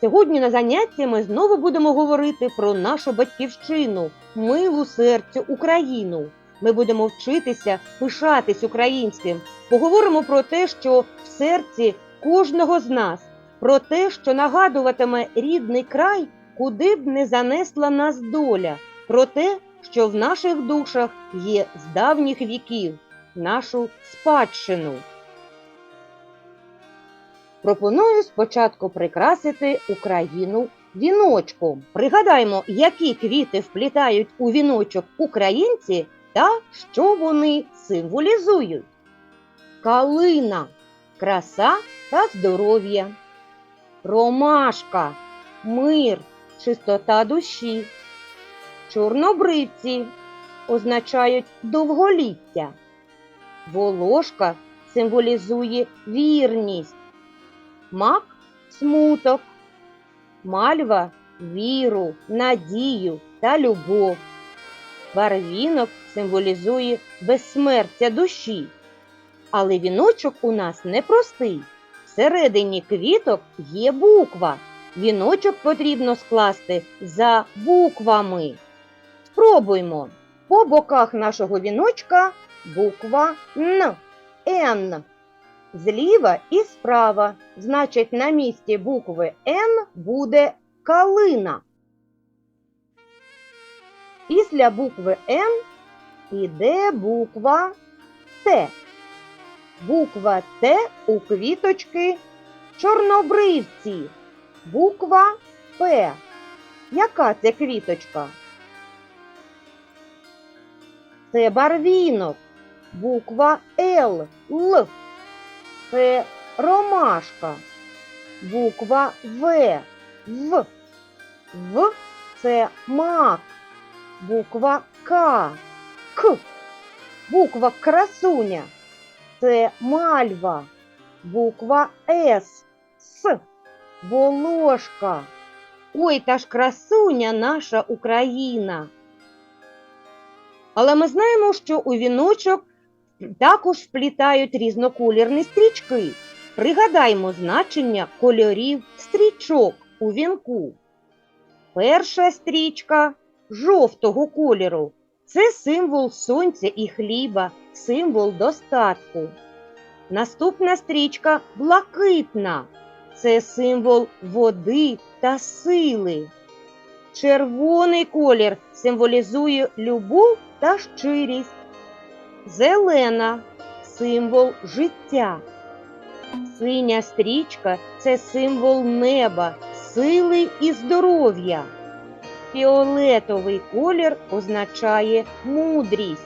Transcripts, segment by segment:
Сьогодні на занятті ми знову будемо говорити про нашу батьківщину, милу серцю Україну. Ми будемо вчитися пишатись українським. Поговоримо про те, що в серці кожного з нас, про те, що нагадуватиме рідний край, куди б не занесла нас доля, про те, що в наших душах є з давніх віків, нашу спадщину. Пропоную спочатку прикрасити Україну віночком. Пригадаймо, які квіти вплітають у віночок українці та що вони символізують. Калина краса та здоров'я. Ромашка мир, чистота душі. Чорнобривці означають довголіття. Волошка символізує вірність. Мак смуток, мальва віру, надію та любов. Барвінок символізує безсмертя душі. Але віночок у нас непростий. Всередині квіток є буква. Віночок потрібно скласти за буквами. Спробуймо. По боках нашого віночка буква Н. Н. Зліва і справа. Значить, на місці букви Н буде калина. Після букви Н іде буква Т. Буква Т у квіточки чорнобривці. Буква П. Яка це квіточка? Це барвінок. Буква Л. Л. Це ромашка. Буква В. В. В це мак. Буква К. К. Буква красуня. Це мальва. Буква С. С. Волошка. Ой, та ж красуня наша Україна. Але ми знаємо, що у віночок також вплітають різноколірні стрічки. Пригадаймо значення кольорів стрічок у вінку. Перша стрічка жовтого кольору це символ сонця і хліба, символ достатку. Наступна стрічка блакитна це символ води та сили. Червоний колір символізує любов та щирість. Зелена символ життя. Синя стрічка це символ неба, сили і здоров'я. Фіолетовий колір означає мудрість.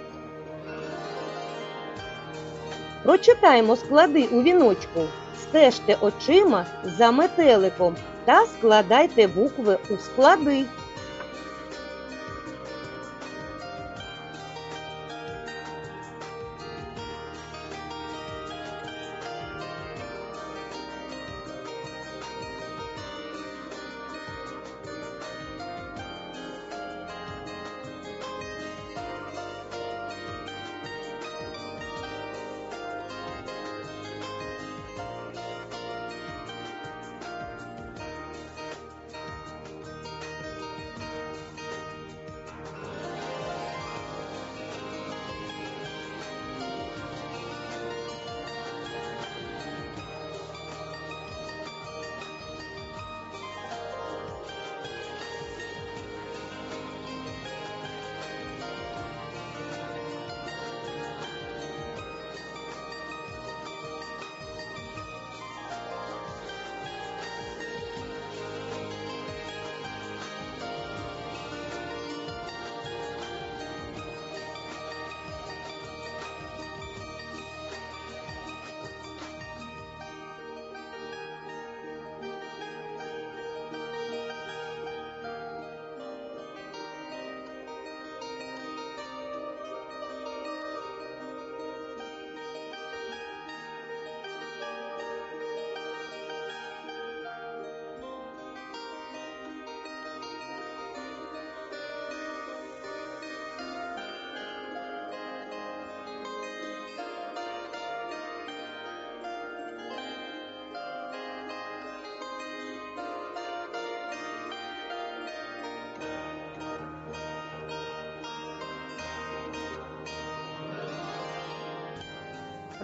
Прочитаємо склади у віночку. Стежте очима за метеликом та складайте букви у склади.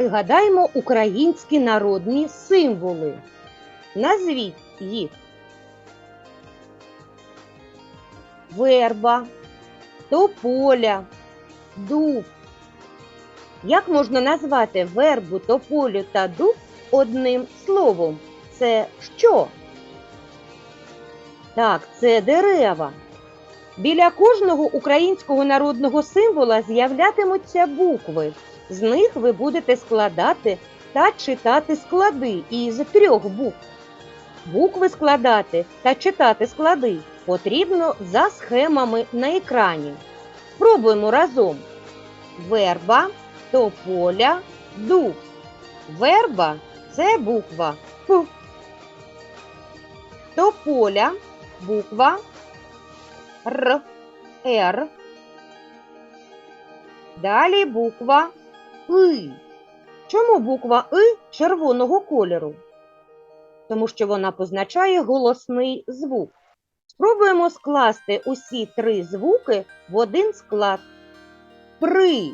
Пригадаємо українські народні символи. Назвіть їх. Верба, тополя, дуб. Як можна назвати вербу, тополю та дуб одним словом? Це що? Так, це дерева. Біля кожного українського народного символа з'являтимуться букви. З них ви будете складати та читати склади із трьох букв. Букви складати та читати склади потрібно за схемами на екрані. Спробуємо разом. Верба, тополя, дуб. Верба це буква П. Тополя буква Р, Р. Далі буква И. Чому буква И червоного кольору? Тому що вона позначає голосний звук. Спробуємо скласти усі три звуки в один склад. При.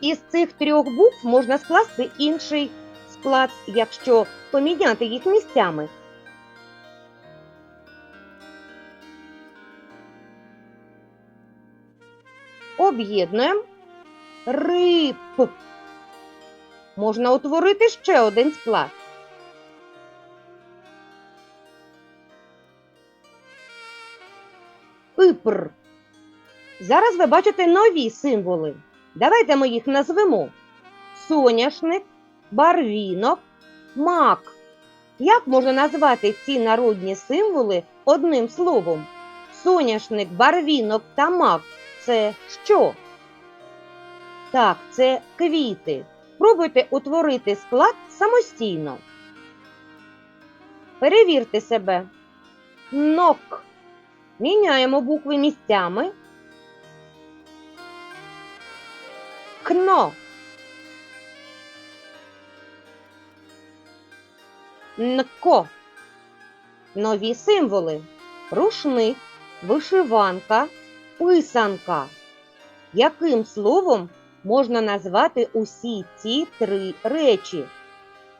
Із цих трьох букв можна скласти інший склад, якщо поміняти їх місцями. Об'єднуємо рип. Можна утворити ще один склад. Ипр. Зараз ви бачите нові символи. Давайте ми їх назвемо: соняшник, барвінок, мак. Як можна назвати ці народні символи одним словом? Соняшник, барвінок та мак це що? Так, це квіти. Пробуйте утворити склад самостійно. Перевірте себе. Нок. Міняємо букви місцями. Кно. Нко. Нові символи. Рушник, вишиванка, писанка. Яким словом можна назвати усі ці три речі?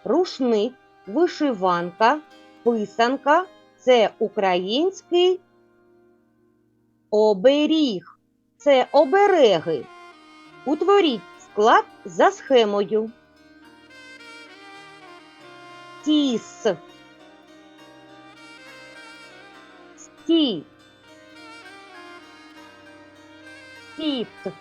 Рушник, вишиванка, писанка це український оберіг. Це обереги. Утворіть склад за схемою. Тіс. Сті. Сіт.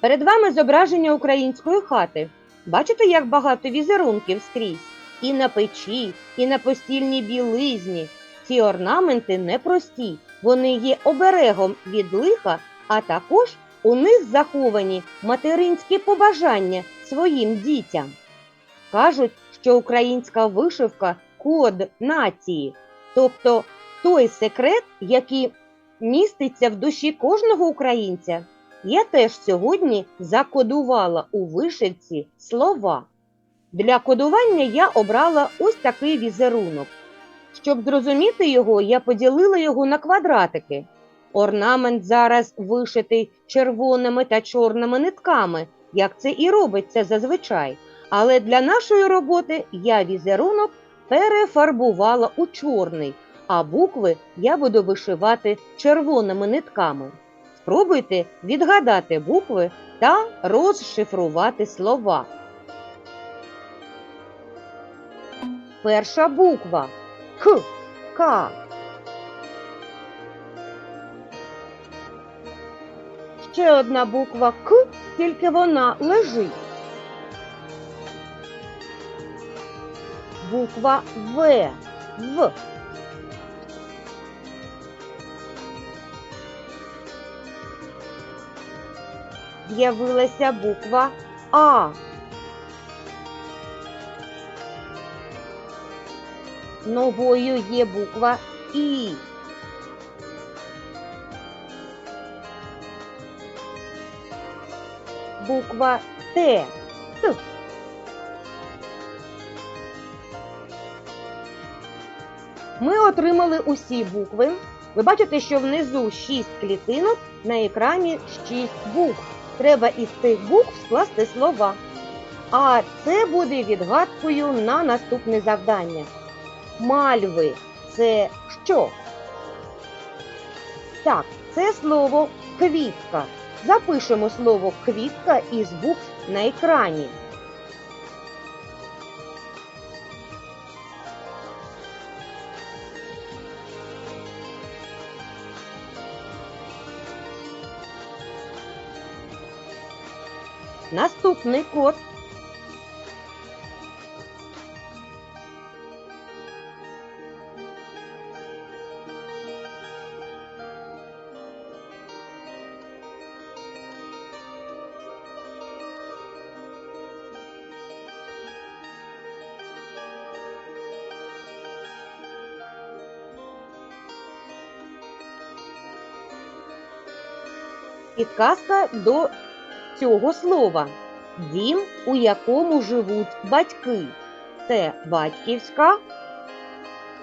Перед вами зображення української хати. Бачите, як багато візерунків скрізь? І на печі, і на постільній білизні. Ці орнаменти непрості, вони є оберегом від лиха, а також у них заховані материнські побажання своїм дітям. Кажуть, що українська вишивка код нації, тобто той секрет, який міститься в душі кожного українця. Я теж сьогодні закодувала у вишивці слова. Для кодування я обрала ось такий візерунок. Щоб зрозуміти його, я поділила його на квадратики. Орнамент зараз вишитий червоними та чорними нитками, як це і робиться зазвичай. Але для нашої роботи я візерунок перефарбувала у чорний, а букви я буду вишивати червоними нитками. Спробуйте відгадати букви та розшифрувати слова. Перша буква К. К. Ще одна буква К, тільки вона лежить. Буква В. В. З'явилася буква А. Новою є буква І. Буква Т. Т. Ми отримали усі букви. Ви бачите, що внизу 6 клітинок, на екрані 6 букв. Треба із тих букв скласти слова. А це буде відгадкою на наступне завдання. Мальви це що? Так, це слово квітка. Запишемо слово квітка із букв на екрані. Наступний код. Підказка до цього слова. Дім, у якому живуть батьки. Це батьківська.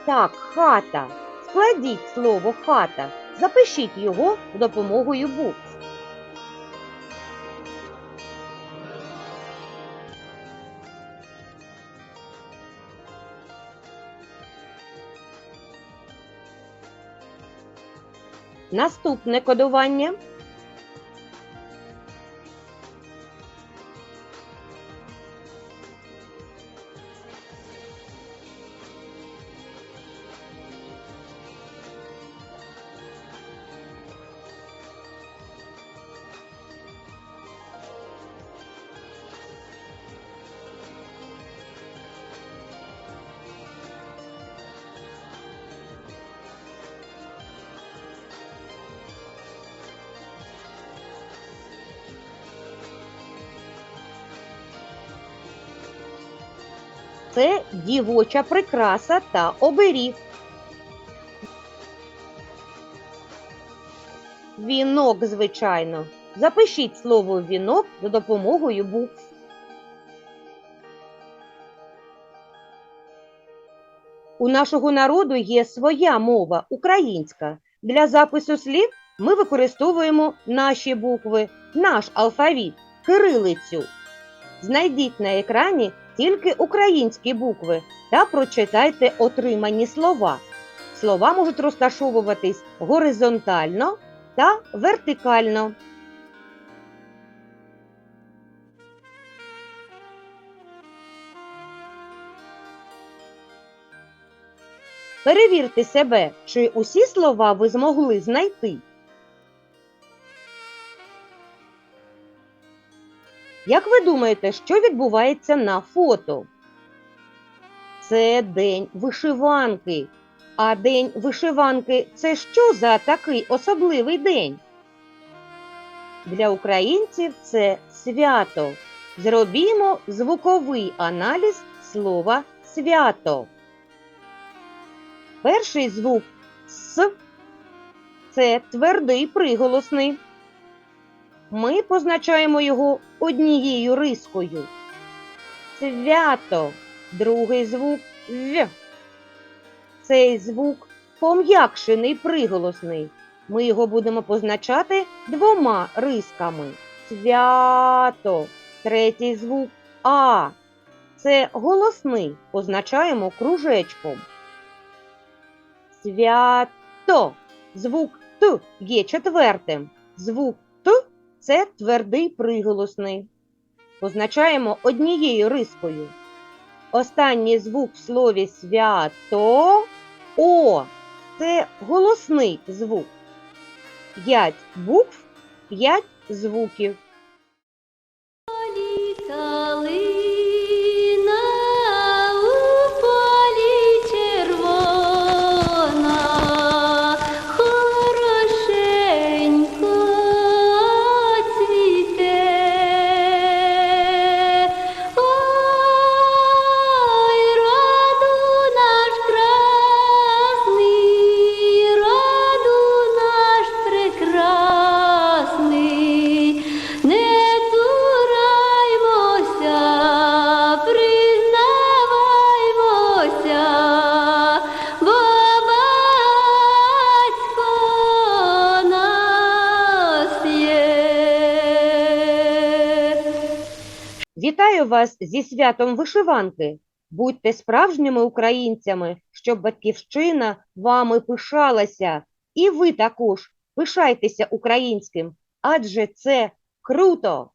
Так, хата. Складіть слово хата. Запишіть його допомогою букв. Наступне кодування. Це дівоча прикраса та оберіг. Вінок, звичайно. Запишіть слово вінок за допомогою букв. У нашого народу є своя мова українська. Для запису слів ми використовуємо наші букви, наш алфавіт, кирилицю. Знайдіть на екрані тільки українські букви та прочитайте отримані слова. Слова можуть розташовуватись горизонтально та вертикально. Перевірте себе, чи усі слова ви змогли знайти. Як ви думаєте, що відбувається на фото? Це день вишиванки. А день вишиванки це що за такий особливий день? Для українців це свято. Зробімо звуковий аналіз слова свято. Перший звук С це твердий приголосний. Ми позначаємо його однією рискою. Свято. Другий звук В. Цей звук пом'якшений приголосний. Ми його будемо позначати двома рисками. Свято. Третій звук А. Це голосний. Позначаємо кружечком. Свято. Звук Т є четвертим. Звук це твердий приголосний. Позначаємо однією рискою. Останній звук в слові свято О. Це голосний звук. П'ять букв, п'ять звуків. Вас зі святом вишиванки. Будьте справжніми українцями, щоб батьківщина вами пишалася. І ви також пишайтеся українським, адже це круто!